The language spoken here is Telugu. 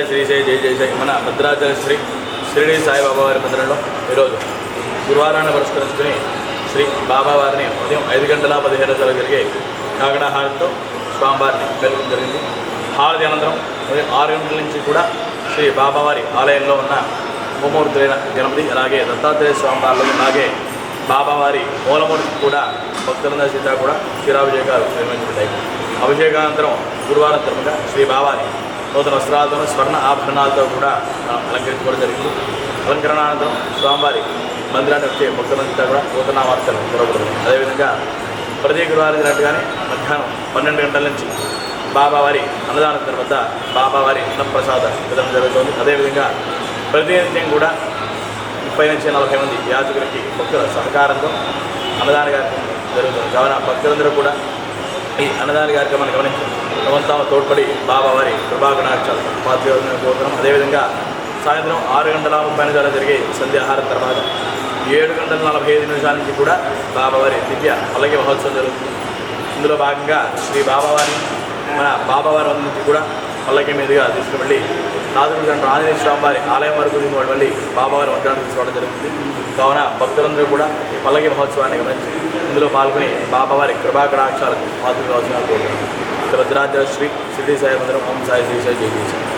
జయ శ్రీ జయ జై జయ సాయి మన భద్రాచల శ్రీ షిరిడి సాయిబాబా వారి మందిరంలో ఈరోజు గురువారాన్ని పురస్కరించుకుని శ్రీ బాబావారిని ఉదయం ఐదు గంటల పదిహేను నిమిషాలు జరిగే కాకడ హారతితో స్వామివారిని వెళ్ళడం జరిగింది. హారతి అనంతరం ఉదయం ఆరు గంటల నుంచి కూడా శ్రీ బాబావారి ఆలయంలో ఉన్న హోమూర్తులైన గణపతి అలాగే దత్తాత్రేయ స్వామివారిలో అలాగే బాబావారి మూలమూర్తి కూడా భక్తులందరి సీత కూడా క్షీరాభిషేకాలు నిర్వహించబడ్డాయి. అభిషేకానంతరం గురువారం తరపున శ్రీ బాబాని నూతన వస్త్రాలతో స్వర్ణ ఆభరణాలతో కూడా అలంకరించుకోవడం జరిగింది. అలంకరణానంతరం స్వామివారి మందిరాన్ని వచ్చే భక్తులంతా కూడా నూతన వార్తలు జరగబడుతుంది అదేవిధంగా ప్రతి గురువారం జరిగినట్టుగానే మధ్యాహ్నం పన్నెండు గంటల నుంచి బాబావారి అన్నదానం తర్వాత బాబావారి అన్నప్రసాద విధానం జరుగుతుంది. అదేవిధంగా ప్రతినిత్యం కూడా ముప్పై నుంచి నలభై మంది యాత్రికులకి భక్తుల సహకారంతో అన్నదాన కార్యక్రమం జరుగుతుంది. కావున భక్తులందరూ కూడా ఈ అన్నదాన కార్యక్రమాన్ని గమనించి తమంతా తోడ్పడి బాబావారి కృపాకటాక్షాలు పాత్ర కోరుతున్నాం అదేవిధంగా సాయంత్రం ఆరు గంటల ముప్పై నిమిషాలు జరిగే సంధ్యాహారం తర్వాత ఏడు గంటల నలభై ఐదు నిమిషాల నుంచి కూడా బాబావారి దివ్య పల్లకి మహోత్సవం జరుగుతుంది. ఇందులో భాగంగా శ్రీ బాబావారి మన బాబావారి నుంచి కూడా పల్లకి మీదుగా తీసుకువెళ్ళి నాదుగురు ఆంజనేయ స్వామి వారి ఆలయం వరకు తీసుకువెళ్ళి బాబావారి వడ్డాన్ని తీసుకోవడం కావున భక్తులందరూ కూడా ఈ పల్లకి మహోత్సవాన్ని గమనించి ఇందులో పాల్గొని బాబావారి కృపాకటాక్షాలకు మాతృ కావాల్సిన కోరుతున్నాను భద్రాద్రి శ్రీ సిద్ధి సాయి మందిరం ఓం సాయి శ్రీ సాయి జయ